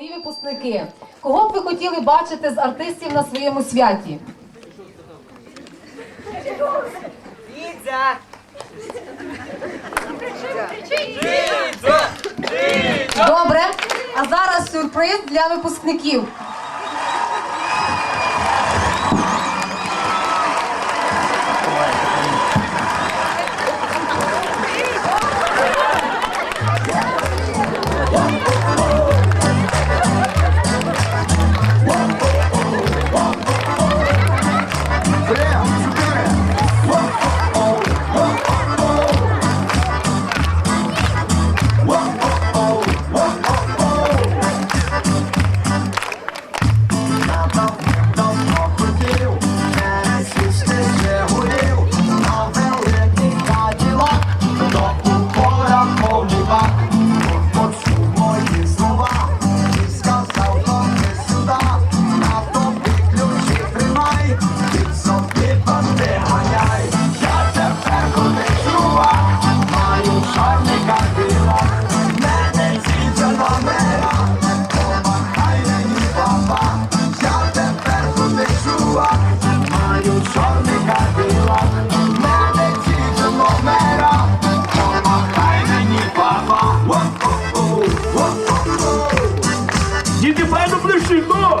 Дорогі випускники, кого б ви хотіли бачити з артистів на своєму святі? Лідзя! Добре. А зараз сюрприз для випускників. Діти файно ближче, ну!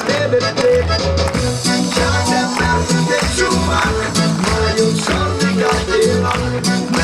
Час! Помахай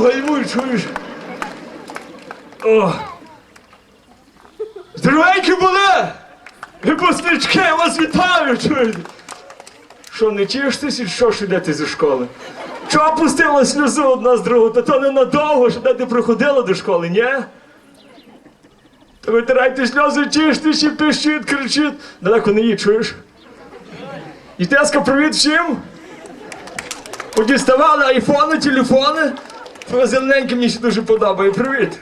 гальмуй, чуєш? О! Здоровенькі були! Випускнички, я вас вітаю, чуєте? Що, не тішитесь, і що ж йдете зі школи? Чого пустила сльозу одна з другою? Та то ненадовго, що де ти приходила до школи, ні? То витирайте сльози, тішитесь і пишіть, кричіть. Далеко не їдь, чуєш? І теска, привіт всім! Подіставали айфони, телефони. Твоє зелененьке мені ще дуже подобає. Привіт.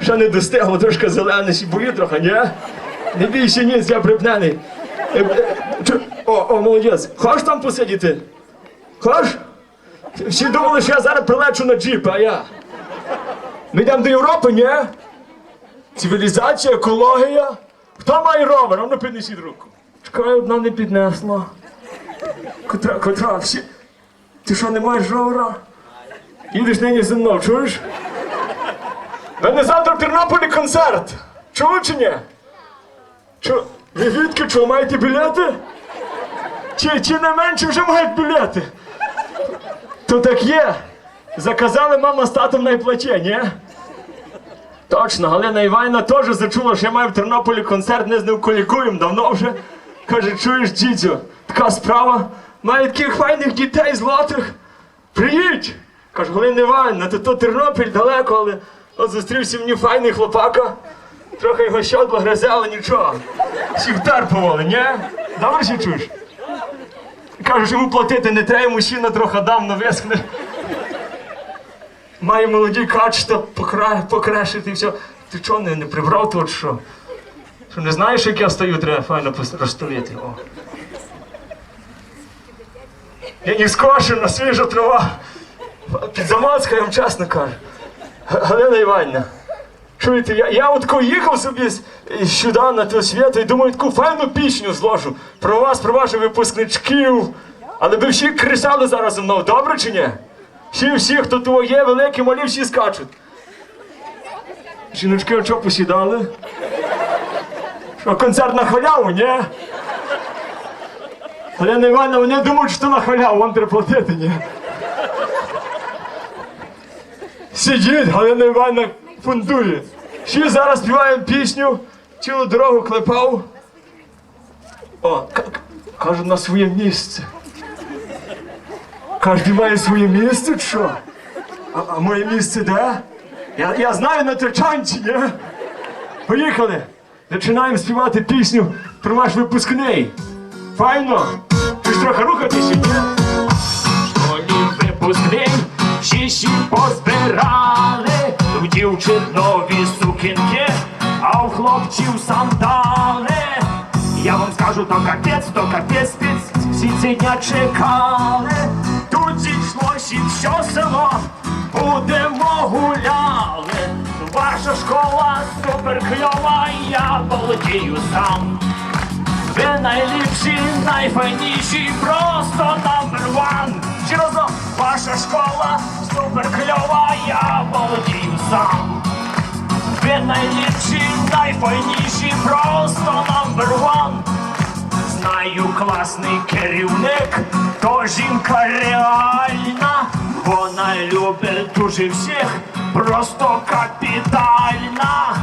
Ще не достигло, трошки зелене, ще бою трохи, ні? Не бійся ніц, я припнений. Е, е, О, о, молодець. Хочеш там посидіти? Хочеш? Всі думали, що я зараз прилечу на джіп, а я. Ми йдемо до Європи, ні? Цивілізація, екологія. Хто має ровер? А ну піднесіть руку. Чекай, одна не піднесла. Котра, котра, всі. Ти що, не маєш ровера? Їдеш нині зі мною, чуєш? Мене завтра в Тернополі концерт. Чули чи ні? Чу... Ви відки чого, маєте білети? Чи, чи не менше вже мають білети? То так є. Заказали мама з татом на плаче, ні? Точно, Галина Іванівна теж зачула, що я маю в Тернополі концерт, не з ним колікуєм давно вже. Каже, чуєш, дідю, така справа, має таких файних дітей злотих. Приїдь! Каже, Галина Іванівна, то, то Тернопіль далеко, але от зустрівся мені файний хлопака. Трохи його щодла гризе, але нічого. Всіх вдарпували, ні? Добре ще чуєш? Кажеш, йому платити не треба, мужчина трохи давно вискне. Має молоді качества покра... покращити і все. Ти чого не, не прибрав тут що? Що не знаєш, як я стою, треба файно розстелити. О. Я не скошена, свіжа трава. Під замацка, я вам чесно кажу. Галина Іванівна, чуєте, я, я от коли їхав собі сюди на ту світу і думаю, таку файну пісню зложу про вас, про ваших випускничків. Але ви всі кричали зараз зі мною, добре чи ні? Всі, всі, хто того є, великі, малі, всі скачуть. Жіночки, а чого посідали? Що, концерт на халяву, ні? Галина Івановна, вони думають, що на халяву, вам треба платити, ні? Сидіть, Галина Івановна фундує. Всі зараз співаємо пісню, цілу дорогу клепав. О, кажу, на своє місце. Кожен має своє місце, що? А, а моє місце де? Я, я знаю на Тричанці, ні? Поїхали! Починаємо співати пісню про ваш випускний. Файно? Ж трохи рухатися, ні? Школі випускний, всі позбирали, в дівчин нові сукінки, а в хлопців сандали. Я вам скажу, то капець, то капець, всі ці дня чекали. Тут зійшлося і все село, будемо гуляли. Ваша школа супер кльова, я володію сам. Ви найліпші, найфайніші, просто number one. Ще разом, ваша школа супер кльова, я володію сам. Ви найліпші, найфайніші, просто number one. Знаю класний керівник, то жінка реальна. Вона любить дуже всіх, просто капітальна.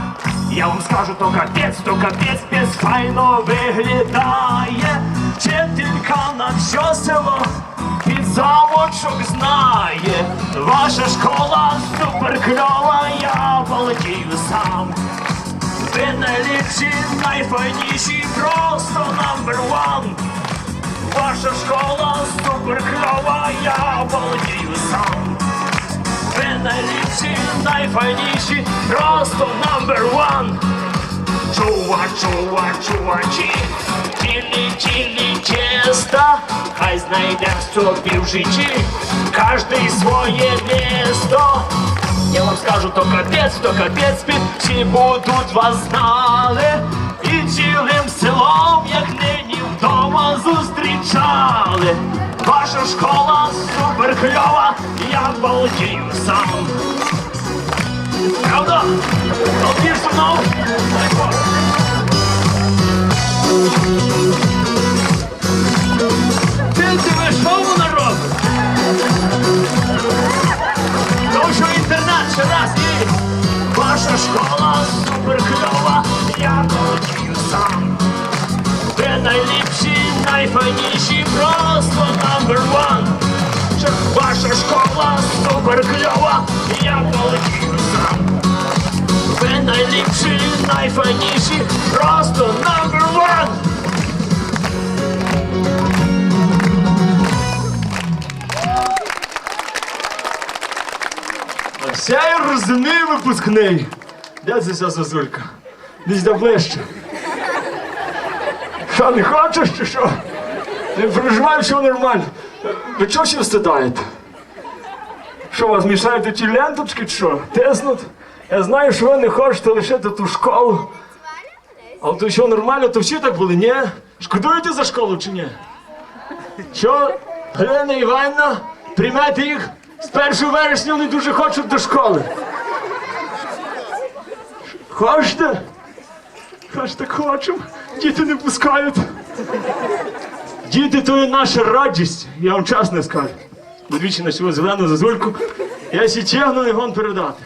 Я вам скажу, то капець, то капець, без файно виглядає. Вчителька на все село під замочок знає. Ваша школа супер кльова, я володію сам. Ви найліпші, найфайніші, просто number one. Ваша школа супер найфайніші, просто number one. Чува, чува, чувачі, тілі, тілі, честа, хай знайде собі в житті, кожний своє місто. Я вам скажу, то капець, то капець, під всі будуть вас знали. І цілим селом, як нині вдома зустрічали. Ваша школа супер кльова, я володію сам. Правда? Толпіш? Ти тебе що вона? Тому що інтернет ще раз і ваша школа супер кльова, я володію сам. Ви найліпші, найфайніші, просто number one. Ваша школа супер кльова, я сам. Ви найліпші, найфайніші, просто number one. Це я випускний. Де це ця зазулька? Десь да ближче. Що, не хочеш чи що? Не переживай, все нормально. Ви чого ще встидаєте? Що, вас мішають ті ленточки чи що? Тиснуть? Я знаю, що ви не хочете лишити ту школу. Але то що нормально, то всі так були, ні? Шкодуєте за школу чи ні? Що, Галина Іванівна, приймете їх з 1 вересня вони дуже хочуть до школи. Хочете? Хочете, хочемо. Діти не пускають. Діти то є наша радість, я вам чесно скажу. Двічі на цю зелену зазульку. Я тягну не гон передати.